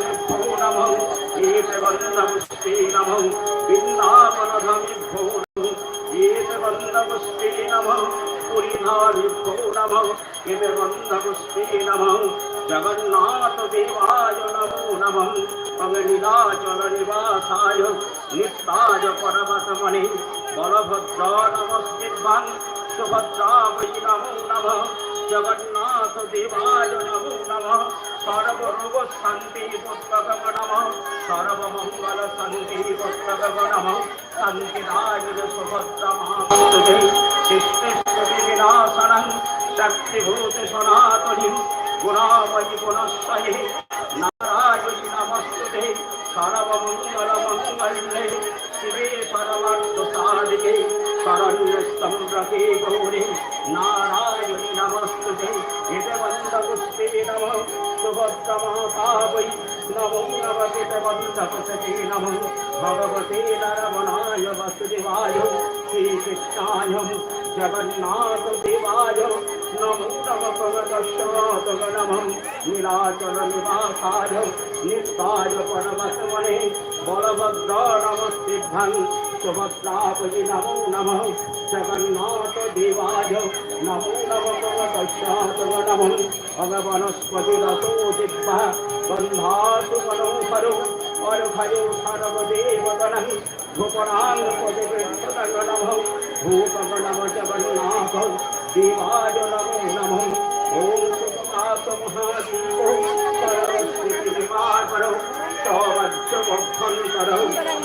বৃন্দাবনিভ্যো নমঃ এতে বন্দপুষ্পে নমঃ বৃন্দাবনধামিভ্যো নমঃ এতে বন্দপুষ্পে নমঃ পুরীধামিভ্যো নমঃ এতে বন্দপুষ্পে নমঃ জগন্নাথ দেবায় নমো নমঃ অগনীলাচল নিবাসায় নিত্যায় পরমতমণি বলভদ্র নমস্তিভ্যাং সুভদ্রা বৈ নমো নমঃ। জগন্নাথ দেবায় নমো সর্বরোগ শান্তি পুস্তক নমঃ। সর্বমঙ্গল শান্তি পুস্তক নমঃ। শান্তিদায় সুভদ্রা মহাপুত্রে সৃষ্টি বিনাশনং শক্তিভূত সনাতনী গুণাময়ী গুণশ্বরে নারায়ণী নমস্তুতে। সর্বমঙ্গল মঙ্গলে শিবে সর্বার্থ সাধিকে শরণ্যস্তম্ভকে গৌরে। সুভদ্রমহাপাবৈ নমো নমতে বন্ধপুষ্পে নম। ভগবতে নরমণায় বসুদেবায় শ্রীকৃষ্ণায় জগন্নাথ দেবায় নমো। নম পরদর্শনাথ নমঃ নীলাচল নিবাসায় सुभद्रापयि नमो नमः। जगन्नाथदेवाय नमो नमः पवपश्चातव नमः। भगवनस्पतिरतो दिग्वः बन्धातु मनोहरो अर्भयो सर्वदेवगणः। भूपराङ्गपदिवृत्तगणः भूपगणव जगन्नाथौ। देवाय नमो नमः।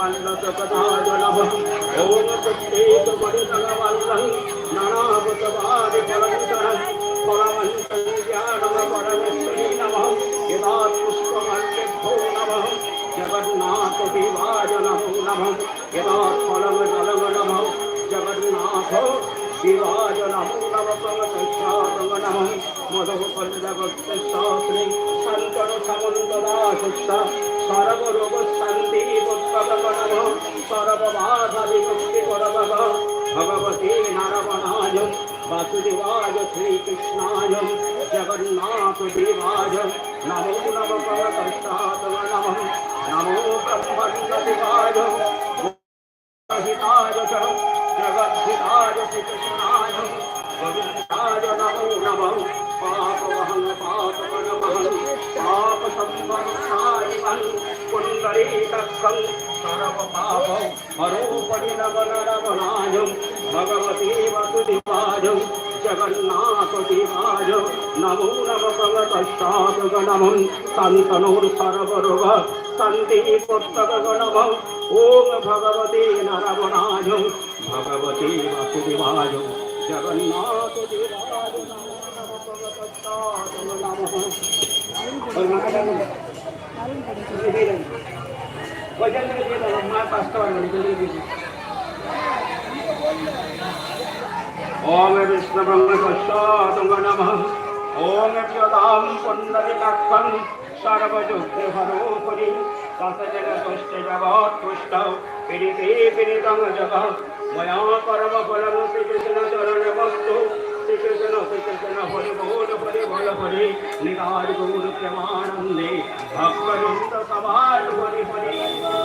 मण्डकदाजलभ ॐ प्रत्येकवरदलवल्लः ननावतवादिफलङ्कः परमञ्चज्ञानवरमेश्वरी नमः यदा पुष्पमण्डिभो नमः जगन्नाथविवाय नमो नमः यदा फलमजलम नमः जगन्नाथ शिवाय नमो नवकमसंख्यातम नमः मधुपल्लवस्य शास्त्रे शङ्करसमन्ददासुष्ठ সর্বরোগশান্তি উৎপতপনম সর্ববাধাবিমুক্তি পরব ভগবতী নারবণায় वासुदेवाय श्रीकृष्णाय जगन्नाथदेवाय नमो नम परकर्तातव नमः नमो ब्रह्मणपतिवाय हिताय च जगद्धिताय श्रीकृष्णाय गोविन्दाय नमो नमः पापवहन पापवनमहन् পাপ সম্পদ সারিবান কুন্দরে তক্ষং সর্ব পাপ হরোপরি নবন রবনায়ম ভগবতে বসুদেবাজম জগন্নাথ দেবাজ নমো নব ভগত সাধগণমম তন্তনুর সরবরব তন্তি পুস্তকগণমম ওম ভগবতে নরবনাজ ভগবতে বসুদেবাজ জগন্নাথ দেবাজ নমো নব ভগত সাধগণমম ओम विष्णुब्रह्मणम ओम ज्योदाम पुंडलिकाक्षं सर्वजुग्रहरोपरि तसजगतुष्ट जगत्पुष्ट पीडिते पीडितं जगत् मया कर्मफलमपि कृष्णचरणवस्तु श्री कृष्ण श्री कृष्ण हरि बोल हरि बोल हरि निराज गुरु प्रमाणंदे भक्त सवाल हरि हरि